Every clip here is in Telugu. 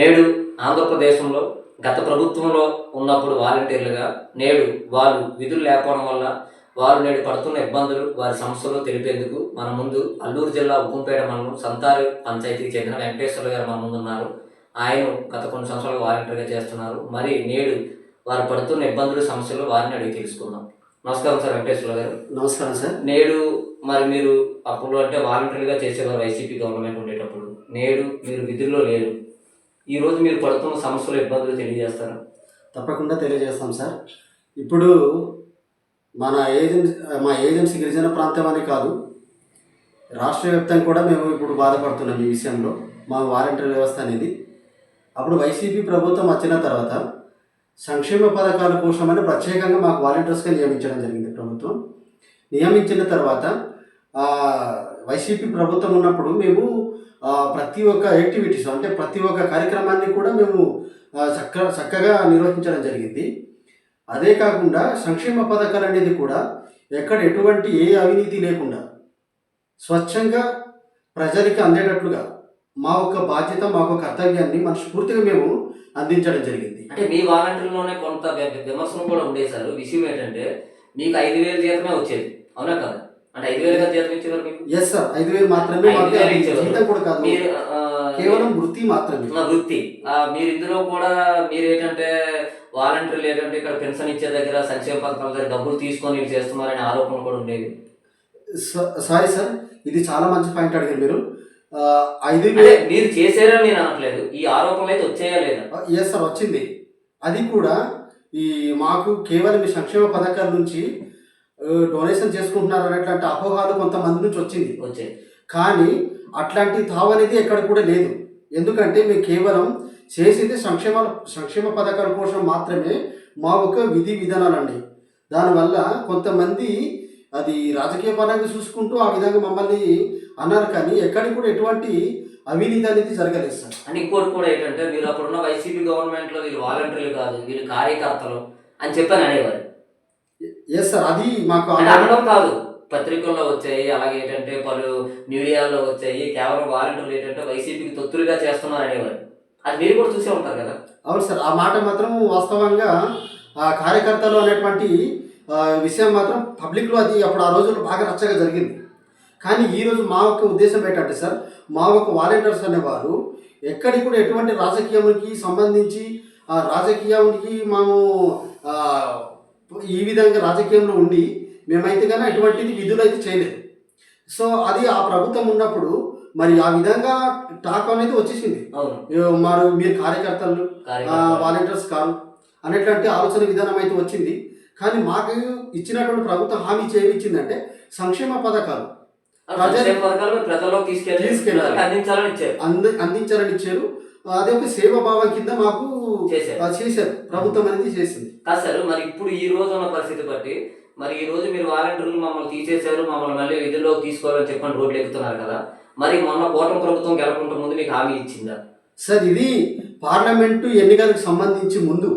నేడు ఆంధ్రప్రదేశంలో గత ప్రభుత్వంలో ఉన్నప్పుడు వాలంటీర్లుగా నేడు వాళ్ళు విధులు లేకపోవడం వల్ల వారు నేడు పడుతున్న ఇబ్బందులు వారి సమస్యలు తెలిపేందుకు మన ముందు అల్లూరు జిల్లా ఉప్పంపేట మండలం సంతారు పంచాయతీకి చెందిన వెంకటేశ్వర గారు మన ముందు ఉన్నారు. ఆయన గత కొన్ని సంవత్సరాలు వాలంటీర్గా చేస్తున్నారు. మరి నేడు వారు పడుతున్న ఇబ్బందులు సమస్యలు వారిని అడిగి తెలుసుకుందాం. నమస్కారం సార్ వెంకటేశ్వర గారు. నమస్కారం సార్. నేడు మరి మీరు అప్పుడు అంటే వాలంటరీగా చేసేవారు వైసీపీ గవర్నమెంట్ ఉండేటప్పుడు. నేడు మీరు విధుల్లో లేరు. ఈరోజు మీరు పడుతున్న సమస్యలు ఇబ్బందులు తెలియజేస్తారా? తప్పకుండా తెలియజేస్తాం సార్. ఇప్పుడు మన ఏజెన్సీ మా ఏజెన్సీ గిరిజన ప్రాంతం అని కాదు రాష్ట్ర వ్యాప్తంగా కూడా మేము ఇప్పుడు బాధపడుతున్నాం ఈ విషయంలో మా వాలంటీర్ వ్యవస్థ అనేది. అప్పుడు వైసీపీ ప్రభుత్వం వచ్చిన తర్వాత సంక్షేమ పథకాల కోసమని ప్రత్యేకంగా మాకు వాలంటీర్స్గా నియమించడం జరిగింది ప్రభుత్వం. నియమించిన తర్వాత వైసీపీ ప్రభుత్వం ఉన్నప్పుడు మేము ప్రతి ఒక్క యాక్టివిటీస్ అంటే ప్రతి ఒక్క కార్యక్రమాన్ని కూడా మేము చక్క చక్కగా నిర్వహించడం జరిగింది. అదే కాకుండా సంక్షేమ పథకాలు అనేది కూడా ఎక్కడ ఎటువంటి ఏ అవినీతి లేకుండా స్వచ్ఛంగా ప్రజలకి అందేటట్లుగా మా యొక్క బాధ్యత మా యొక్క కర్తవ్యాన్ని మనస్ఫూర్తిగా మేము అందించడం జరిగింది. అంటే మీ వాలంటీర్లోనే కొంత విమర్శలు కూడా ఉండేసారు విషయం ఏంటంటే మీకు ఐదు వేలు జీతమే వచ్చేది. అవునా కదా? అంటే ఐదు వేలుగా జీతం ఇచ్చేవారు మీకు? ఎస్ సార్ ఐదు వేలు మాత్రమే ఐదు మాకు వేలు ఇచ్చేవారు. జీతం కూడా కాదు. మీరు ఆ, కేవలం వృత్తి మాత్రమే. నా వృత్తి. ఆ, మీరు ఇందులో కూడా మీరు ఏంటంటే వాలంటీర్లు ఏంటంటే ఇక్కడ పెన్షన్ ఇచ్చే దగ్గర సంక్షేమ పథకాల దగ్గర డబ్బులు తీసుకొని వీళ్ళు చేస్తున్నారనే ఆరోపణలు కూడా ఉండేవి స- సారీ సార్ ఇది చాలా మంచి పాయింట్ అడిగారు మీరు. ఆ, ఐదు అంటే వేలు మీరు చేసారని నేను అనట్లేదు. ఈ ఆరోపణలు అయితే వచ్చేయా లేదా? ఎస్ సార్ వచ్చింది. అది కూడా ఈ మాకు కేవలం ఈ సంక్షేమ పథకాల నుంచి డొనేషన్ చేసుకుంటున్నారు అనేటువంటి అపోహాలు కొంతమంది నుంచి వచ్చింది. వచ్చాయి. కానీ అట్లాంటి తావు అనేది ఎక్కడ కూడా లేదు. ఎందుకంటే మేము కేవలం చేసేది సంక్షేమ సంక్షేమ పథకాల కోసం మాత్రమే మా ఒక విధి విధానాలండి. దానివల్ల కొంతమంది అది రాజకీయ పరంగా చూసుకుంటూ ఆ విధంగా మమ్మల్ని అన్నారు కానీ ఎక్కడికి కూడా ఎటువంటి అవినీతి అనేది జరగలేదు సార్. అని ఇంకోటి కూడా ఏంటంటే మీరు అప్పుడున్న వైసీపీ గవర్నమెంట్లో వీళ్ళు వాలంటీర్లు కాదు వీళ్ళు కార్యకర్తలు అని చెప్పని అనేవారు. ఎస్ సార్ అది మాకు అనడం కాదు. పత్రికల్లో వచ్చాయి అలాగే ఏంటంటే పలు మీడియాలో వచ్చాయి కేవలం వాలంటీర్లు ఏంటంటే వైసీపీకి తొత్తులుగా చేస్తున్నారు అనేవారు. అది మీరు కూడా చూసే ఉంటారు కదా? అవును సార్ ఆ మాట మాత్రం వాస్తవంగా ఆ కార్యకర్తలు అనేటువంటి విషయం మాత్రం పబ్లిక్లో అది అప్పుడు ఆ రోజుల్లో బాగా రచ్చగా జరిగింది. కానీ ఈ రోజు మా యొక్క ఉద్దేశం ఏంటంటే సార్ మా యొక్క వాలంటీర్స్ అనేవారు ఎక్కడికి కూడా ఎటువంటి రాజకీయానికి సంబంధించి ఆ రాజకీయానికి మేము ఈ విధంగా రాజకీయంలో ఉండి మేమైతే కానీ ఎటువంటిది విధులు అయితే చేయలేదు. సో అది ఆ ప్రభుత్వం ఉన్నప్పుడు మరి ఆ విధంగా టాక్ అనేది వచ్చేసింది. మరి మీరు కార్యకర్తలు వాలంటీర్స్ కాదు అనేటువంటి ఆలోచన విధానం అయితే వచ్చింది. కానీ మాకు ఇచ్చినటువంటి ప్రభుత్వం హామీ చేయించిందంటే సంక్షేమ పథకాలు. తీసుకెళ్ళి అందించాలని ఇచ్చారు. అంది అందించాలని ఇచ్చారు. అదే ఒక సేవాభావం కింద మాకు చేశారు. ప్రభుత్వం అనేది చేసింది. కాదు సార్ మరి ఇప్పుడు ఈ రోజు ఉన్న పరిస్థితి బట్టి మరి ఈ రోజు మీరు వాలంటీర్లు మమ్మల్ని తీసేశారు మమ్మల్ని మళ్ళీ విధుల్లోకి తీసుకోవాలని చెప్పని రోడ్లు ఎక్కుతున్నారు కదా మరి మొన్న కూటమి ప్రభుత్వం గెలకుండా ముందు మీకు హామీ ఇచ్చిందా? సార్ ఇది పార్లమెంటు ఎన్నికలకు సంబంధించి ముందు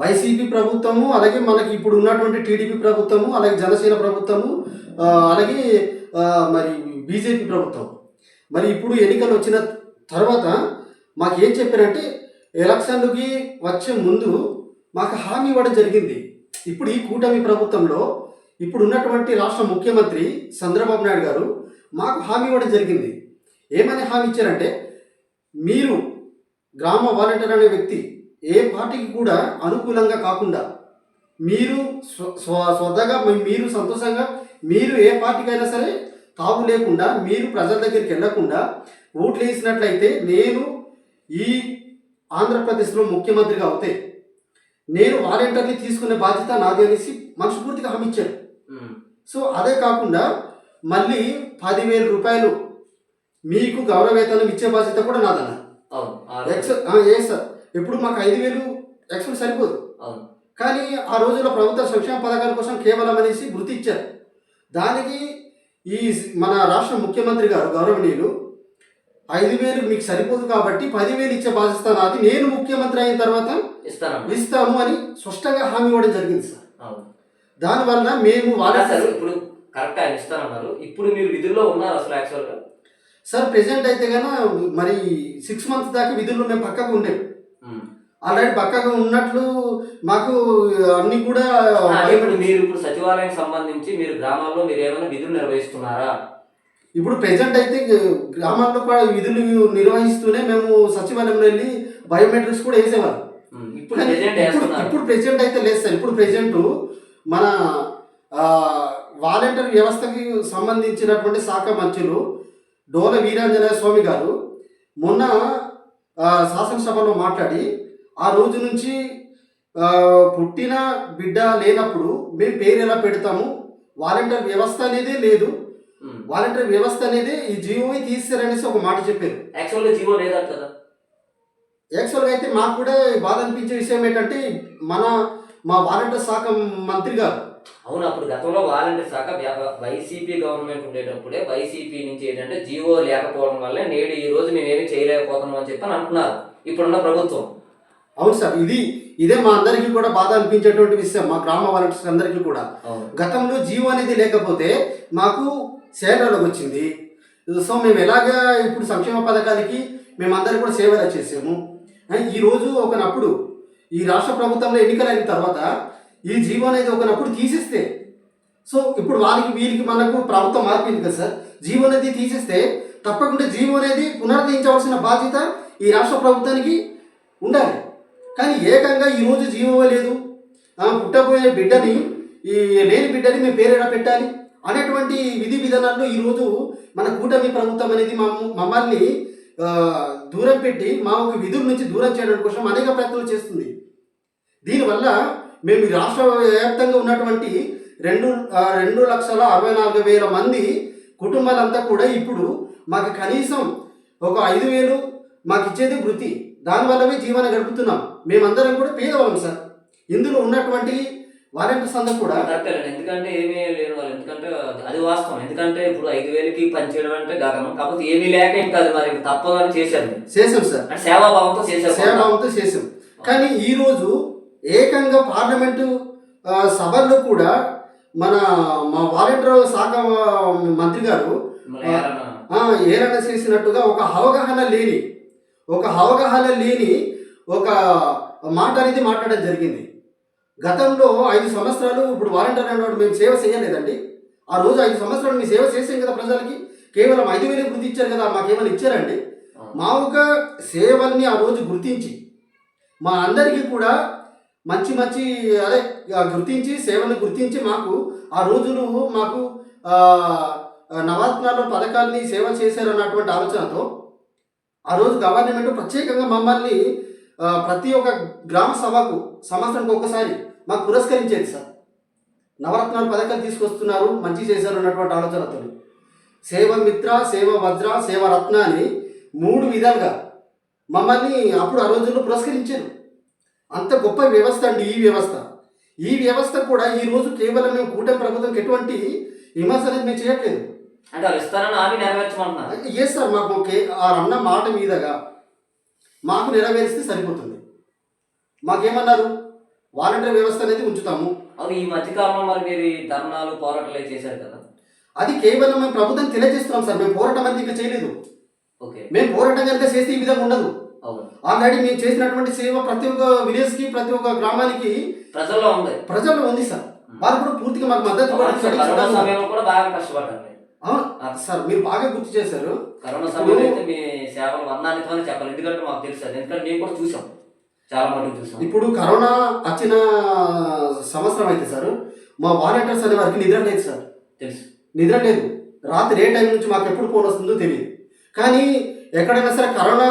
వైసీపీ ప్రభుత్వము అలాగే మనకి ఇప్పుడు ఉన్నటువంటి టీడీపీ ప్రభుత్వము అలాగే జనసేన ప్రభుత్వము అలాగే మరి బీజేపీ ప్రభుత్వం. మరి ఇప్పుడు ఎన్నికలు వచ్చిన తర్వాత మాకు ఏం చెప్పారంటే ఎలక్షన్లకి వచ్చే ముందు మాకు హామీ ఇవ్వడం జరిగింది. ఇప్పుడు ఈ కూటమి ప్రభుత్వంలో ఇప్పుడు ఉన్నటువంటి రాష్ట్ర ముఖ్యమంత్రి చంద్రబాబు నాయుడు గారు మాకు హామీ ఇవ్వడం జరిగింది. ఏమని హామీ ఇచ్చారంటే మీరు గ్రామ వాలంటీర్ అనే వ్యక్తి ఏ పార్టీకి కూడా అనుకూలంగా కాకుండా మీరు స్వ స్వతగా మీరు సంతోషంగా మీరు ఏ పార్టీకైనా సరే తావు లేకుండా మీరు ప్రజల దగ్గరికి వెళ్ళకుండా ఓట్లు వేసినట్లయితే నేను ఈ ఆంధ్రప్రదేశ్లో ముఖ్యమంత్రిగా అవుతే నేను వాలంటీర్ని తీసుకునే బాధ్యత నాది అనేసి మనస్ఫూర్తిగా హామీ ఇచ్చారు. ఉమ్. సో అదే కాకుండా మళ్ళీ పదివేల రూపాయలు మీకు గౌరవేతనం ఇచ్చే బాధ్యత కూడా నాదన్న. ఎక్స్ ఏ సార్ ఇప్పుడు మాకు ఐదు వేలు ఎక్స్పెల్ సరిపోదు. అవును. కానీ ఆ రోజుల్లో ప్రభుత్వ సంక్షేమ పథకాల కోసం కేవలం అనేసి వృత్తి ఇచ్చారు. దానికి ఈ మన రాష్ట్ర ముఖ్యమంత్రి గారు గౌరవనీయులు ఐదు వేలు మీకు సరిపోదు కాబట్టి పదివేలు ఇచ్చే బాధ్యత నాది నేను ముఖ్యమంత్రి అయిన తర్వాత ఇస్తానమ్మా. ఇస్తాము అని స్పష్టంగా హామీ ఇవ్వడం జరిగింది సార్. దానివల్ల మేము వాళ్ళ ఇప్పుడు కరెక్ట్ ఆయన ఇస్తానన్నారు. ఇప్పుడు మీరు విధుల్లో ఉన్నారు అసలు యాక్చువల్గా? సార్ ప్రెసెంట్ అయితే కనుక మరి సిక్స్ మంత్స్ దాకా విధుల్లో మేము పక్కగా ఉండేవి. ఆల్రెడీ పక్కగా ఉన్నట్లు మాకు అన్ని కూడా ఇప్పుడు మీరు ఇప్పుడు సచివాలయం సంబంధించి మీరు గ్రామాల్లో మీరు ఏమైనా విధులు నిర్వహిస్తున్నారా? ఇప్పుడు ప్రెసెంట్ అయితే గ్రామాల్లో కూడా విధులు నిర్వహిస్తూనే మేము సచివాలయంలో వెళ్ళి బయోమెట్రిక్స్ కూడా వేసేవాళ్ళం. ఉమ్. ఇప్పుడు ప్రెజెంట్ ఇప్పుడు ప్రెసెంట్ అయితే లేదు సార్. ఇప్పుడు ప్రెసెంట్ మన వాలంటీర్ వ్యవస్థకి సంబంధించినటువంటి శాఖ మంత్రులు డోల వీరాంజనేయ స్వామి గారు మొన్న శాసనసభలో మాట్లాడి ఆ రోజు నుంచి పుట్టిన బిడ్డ లేనప్పుడు మేము పేరు ఎలా పెడతాము? వాలంటీర్ వ్యవస్థ అనేది లేదు. వాలంటీర్ వ్యవస్థ అనేది ఈ జీవోని తీస్తారనేసి ఒక మాట చెప్పారు. యాక్చువల్గా జీవో లేదంట కదా యాక్చువల్గా అయితే మాకు కూడా బాధ అనిపించే విషయం ఏంటంటే మన మా వాలంటీర్ శాఖ మంత్రి గారు అవును అప్పుడు గతంలో వాలంటీర్ శాఖ వైసీపీ గవర్నమెంట్ ఉండేటప్పుడే వైసీపీ నుంచి ఏంటంటే జీవో లేకపోవడం వల్ల నేడు ఈ రోజు మేమేమి చేయలేకపోతున్నాం అని చెప్పి అంటున్నారు. ఇప్పుడున్న ప్రభుత్వం. అవును సార్ ఇది ఇదే మా అందరికీ కూడా బాధ అనిపించేటువంటి విషయం మా గ్రామ వాలంటీర్స్ అందరికీ కూడా. గతంలో జీవో అనేది లేకపోతే మాకు సేవలోకి వచ్చింది. సో మేము ఎలాగా ఇప్పుడు సంక్షేమ పథకాలకి మేమందరం కూడా సేవలు చేసాము. ఆ, ఈ రోజు ఒకనప్పుడు ఈ రాష్ట్ర ప్రభుత్వంలో ఎన్నికలైన తర్వాత ఈ జీవో అనేది ఒకనప్పుడు తీసేస్తే సో ఇప్పుడు వాళ్ళకి వీరికి మనకు ప్రభుత్వం మార్పింది కదా సార్. జీవో అనేది తీసేస్తే తప్పకుండా జీవో అనేది పునరుద్ధరించవలసిన బాధ్యత ఈ రాష్ట్ర ప్రభుత్వానికి ఉండాలి. కానీ ఏకంగా ఈరోజు జీవో లేదు. పుట్టబోయే బిడ్డని ఈ లేని బిడ్డని మేము పేరు ఎలా పెట్టాలి అనేటువంటి విధి విధానాల్లో ఈరోజు మన కూటమి ప్రభుత్వం అనేది మమ్మ మమ్మల్ని దూరం పెట్టి మా విధుల నుంచి దూరం చేయడం కోసం అనేక ప్రయత్నాలు చేస్తుంది. దీనివల్ల మేము ఈ రాష్ట్ర వ్యాప్తంగా ఉన్నటువంటి రెండు రెండు లక్షల అరవై నాలుగు వేల మంది కుటుంబాలంతా కూడా ఇప్పుడు మాకు కనీసం ఒక ఐదు వేలు మాకు ఇచ్చేది వృత్తి. దానివల్లమే జీవనం గడుపుతున్నాం. మేమందరం కూడా పేదవాళ్ళం సార్. ఇందులో ఉన్నటువంటి వాలంటీర్స్ అందరూ కూడా కరెక్టేనండి ఎందుకంటే ఏమీ లేని వాళ్ళు. ఎందుకంటే అది వాస్తవం. ఎందుకంటే ఇప్పుడు ఐదు వేలకి పనిచేయడం అంటే గగనం. కాకపోతే ఏమీ లేక ఇంకా అది మరి. తప్పదని చేశారు. చేసాం సార్. అంటే సేవాభావంతో చేశారు. సేవాభావంతో చేసాం కానీ ఈరోజు ఏకంగా పార్లమెంటు సభల్లో కూడా మన మా వాలంటీర్ శాఖ మంత్రి గారు ఏలన. చేసినట్టుగా ఒక అవగాహన లేని ఒక అవగాహన లేని ఒక మాట అనేది మాట్లాడడం జరిగింది. గతంలో ఐదు సంవత్సరాలు ఇప్పుడు వాలంటీర్ అన్నవాడు మేము సేవ చేయలేదండి. ఆ రోజు ఐదు సంవత్సరాలు మీ సేవ చేసాం కదా ప్రజలకి? కేవలం ఐదు వేలు వృత్తి ఇచ్చారు కదా మాకేమైనా ఇచ్చారండి? మా ఒక సేవల్ని ఆ రోజు గుర్తించి మా అందరికీ కూడా మంచి మంచి అదే గుర్తించి సేవలు గుర్తించి మాకు ఆ రోజులు మాకు నవరత్నాలు పథకాన్ని పథకాల్ని సేవ చేశారన్నటువంటి ఆలోచనతో ఆ రోజు గవర్నమెంట్ ప్రత్యేకంగా మమ్మల్ని ప్రతి ఒక్క గ్రామ సభకు సంవత్సరానికి ఒక్కసారి మాకు పురస్కరించేది సార్. నవరత్నాలు పథకాలు తీసుకొస్తున్నారు మంచి చేశారు అన్నటువంటి ఆలోచనతో సేవ మిత్ర సేవ వజ్ర సేవ రత్న అని మూడు విధాలుగా మమ్మల్ని అప్పుడు ఆ రోజుల్లో పురస్కరించారు. అంత గొప్ప వ్యవస్థ అండి ఈ వ్యవస్థ. ఈ వ్యవస్థ కూడా ఈ రోజు కేవలం మేము కూటమి ప్రభుత్వంకి ఎటువంటి విమర్శ అనేది మేము చేయట్లేదు. అంటే వాళ్ళు ఏ సార్ మాకు కే- ఆ అన్న మాట మీదగా మాకు నెరవేరిస్తే సరిపోతుంది. మాకేమన్నారు? వాలంటీర్ వ్యవస్థ అనేది ఉంచుతాము. అవును ఈ మధ్యకాలంలో మరి మీరు ధర్నాలు పోరాటాలు చేశారు కదా? అది కేవలం మేము ప్రభుత్వం తెలియజేస్తున్నాం సార్ మేము పోరాటం అనేది ఇంకా చేయలేదు. ఓకే. మేము పోరాటం కనుక చేస్తే ఈ విధంగా ఉండదు. ఆల్రెడీ మేము చేసినటువంటి సేవ ప్రతి ఒక్క విలేజ్కి ప్రతి ఒక్క గ్రామానికి ప్రజల్లో ఉంది. ప్రజల్లో ఉంది సార్. వాళ్ళు కూడా పూర్తిగా మాకు మద్దతు కూడా బాగా కష్టపడ్డారు మీరు. సార్ మీరు బాగా గుర్తు చేశారు. కరోనా సమయంలో అయితే మీ సేవలు వర్ణానితమని చెప్పాలి. ఎందుకంటే మాకు తెలుసు ఎందుకంటే మేము కూడా చూసాం. చాలా మటుకు చూసాం. ఇప్పుడు కరోనా వచ్చిన సంవత్సరం అయితే సార్ మా వాలంటీర్స్ అనే వారికి నిద్ర లేదు సార్. తెలుసు. నిద్ర లేదు. రాత్రి ఏ టైం నుంచి మాకు ఎప్పుడు ఫోన్ వస్తుందో తెలియదు. కానీ ఎక్కడైనా సరే కరోనా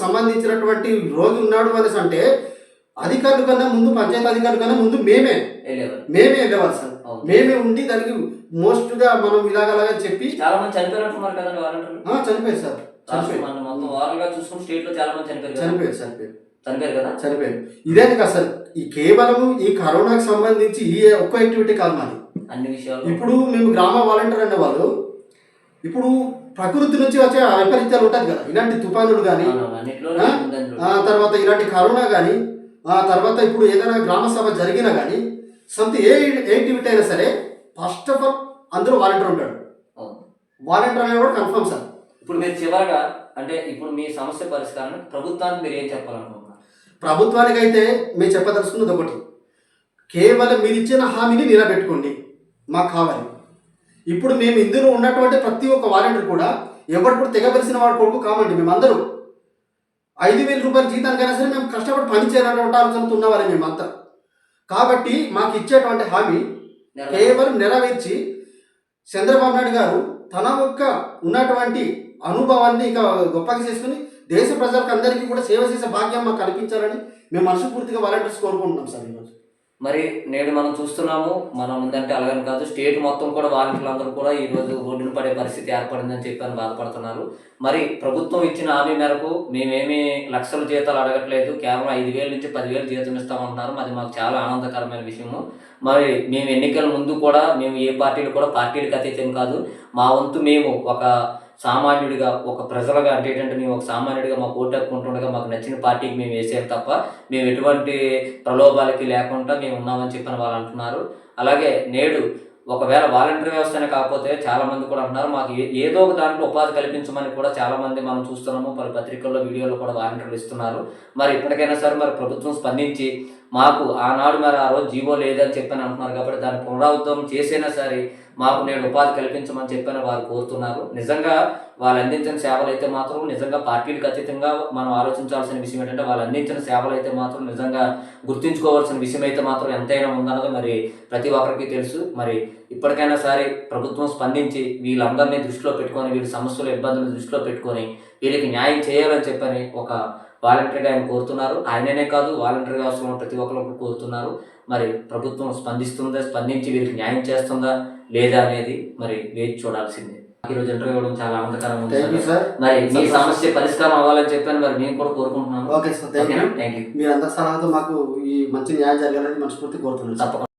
సంబంధించినటువంటి రోగి ఉన్నాడు అనేసి అంటే అధికారుల కన్నా ముందు పంచాయతీ అధికారుల కన్నా ముందు మేమే. మేమే వెళ్ళేవారు సార్. మేమే ఉండి దానికి మోస్ట్గా మనం ఇలాగలాగా చెప్పి చాలా మంది చనిపోయినట్టున్నారు కదండి చనిపోయారు సార్. గా చనిపోయారు. కదా. చనిపోయారు ఇదే కదా సార్ ఈ కేవలం ఈ కరోనాకు సంబంధించి ఈ ఒక్క యాక్టివిటీ కాదు మాది. అన్ని విషయాలు ఇప్పుడు మేము గ్రామ వాలంటీర్ అనే వాళ్ళు ఇప్పుడు ప్రకృతి నుంచి వచ్చే వైపరీత్యాలు ఉంటుంది కదా. ఇలాంటి తుఫానులు కానీ తర్వాత ఇలాంటి కరోనా కానీ ఆ తర్వాత ఇప్పుడు ఏదైనా గ్రామ సభ జరిగినా కానీ సంథింగ్ ఏ యాక్టివిటీ అయినా సరే ఫస్ట్ ఆఫ్ ఆల్ అందరూ వాలంటీర్ ఉంటాడు. వాలంటీర్ అనేవాడు కన్ఫర్మ్ సార్. ఇప్పుడు మీరు చివరగా అంటే ఇప్పుడు మీ సమస్య పరిష్కారం ప్రభుత్వానికి మీరు ఏం చెప్పాలనుకుంటున్నారు? ప్రభుత్వానికి అయితే మేము చెప్పదలుచుకున్నది ఒకటి. కేవలం మీరు ఇచ్చిన హామీని నిలబెట్టుకోండి. మాకు కావాలి. ఇప్పుడు మేము ఇందులో ఉన్నటువంటి ప్రతి ఒక్క వాలంటీర్ కూడా ఎవరు కూడా తెగబెలిసిన వాడు కొడుకు కామండి మేమందరూ. ఐదు వేల రూపాయల జీతానికైనా సరే మేము కష్టపడి పని చేయాలన్నటువంటి ఆలోచనతో ఉన్నవారే మేమంతా. కాబట్టి మాకు ఇచ్చేటువంటి హామీ కేవలం నెరవేర్చి చంద్రబాబు నాయుడు గారు తన యొక్క ఉన్నటువంటి అనుభవాన్ని ఇక గొప్పగా చేసుకుని దేశ ప్రజలకు అందరికీ కూడా సేవ చేసే భాగ్యం మాకు కల్పించాలని మేము మనస్ఫూర్తిగా వాలంటీర్స్ కోరుకుంటున్నాం సార్ ఈరోజు. మరి నేడు మనం చూస్తున్నాము మనం ఉందంటే అలాగని కాదు. స్టేట్ మొత్తం కూడా వాలంటీర్లందరూ కూడా ఈ రోజు రోడ్డున పడే పరిస్థితి ఏర్పడిందని చెప్పని బాధపడుతున్నారు. మరి ప్రభుత్వం ఇచ్చిన హామీ మేరకు మేమేమి లక్షల జీతాలు అడగట్లేదు. కేవలం ఐదు వేల నుంచి పదివేలు జీతం ఇస్తామంటున్నారు. అది మాకు చాలా ఆనందకరమైన విషయము. మరి మేము ఎన్నికల ముందు కూడా మేము ఏ పార్టీలు కూడా పార్టీలకు అతీతం కాదు. మా వంతు మేము ఒక సామాన్యుడిగా ఒక ప్రజలుగా అంటే ఏంటంటే మేము ఒక సామాన్యుడిగా మాకు ఓటు హక్కు ఉంటుండగా మాకు నచ్చిన పార్టీకి మేము వేసేది తప్ప మేము ఎటువంటి ప్రలోభాలకి లేకుండా మేము ఉన్నామని చెప్పిన వాళ్ళు అంటున్నారు. అలాగే నేడు ఒకవేళ వాలంటీర్ వ్యవస్థనే కాకపోతే చాలామంది కూడా అంటున్నారు మాకు ఏ- ఏదో ఒక దాంట్లో ఉపాధి కల్పించమని కూడా చాలామంది మనం చూస్తున్నాము పలు పత్రికల్లో వీడియోలో కూడా వాలంటీర్లు ఇస్తున్నారు. మరి ఇప్పటికైనా సరే మరి ప్రభుత్వం స్పందించి మాకు ఆనాడు మరి ఆ రోజు జీవో లేదని చెప్పని అంటున్నారు కాబట్టి దాన్ని పునరావృతం చేసైనా సరే మాకు నేను ఉపాధి కల్పించమని చెప్పిన వారు కోరుతున్నారు. నిజంగా వాళ్ళు అందించిన సేవలు అయితే మాత్రం నిజంగా పార్టీలకు అతీతంగా మనం ఆలోచించాల్సిన విషయం ఏంటంటే వాళ్ళు అందించిన సేవలు అయితే మాత్రం నిజంగా గుర్తుంచుకోవాల్సిన విషయం అయితే మాత్రం ఎంతైనా ఉందన్నది మరి ప్రతి ఒక్కరికి తెలుసు. మరి ఇప్పటికైనా సరే ప్రభుత్వం స్పందించి వీళ్ళందరినీ దృష్టిలో పెట్టుకొని వీళ్ళ సమస్యలు ఇబ్బందులు దృష్టిలో పెట్టుకొని వీళ్ళకి న్యాయం చేయాలని చెప్పని ఒక వాలంటీర్గా ఆయన కోరుతున్నారు. ఆయననే కాదు వాలంటీర్ అవసరం ప్రతి ఒక్కరు కోరుతున్నారు. మరి ప్రభుత్వం స్పందిస్తుందా స్పందించి వీరికి న్యాయం చేస్తుందా? లేదా అనేది మరి వేచి చూడాల్సిందే. ఈరోజు ఇంటర్వ్యూ ఇవ్వడం చాలా ఆనందకరంగా ఉంది సార్. మరి మీ సమస్య పరిష్కారం అవ్వాలని చెప్పాను మరి మేము కూడా కోరుకుంటున్నాము okay sir thank you you మీరందరి సలహాతో మాకు ఈ మంచి న్యాయం జరగాలని మనస్ఫూర్తి కోరుతున్నాను తప్పకుండా.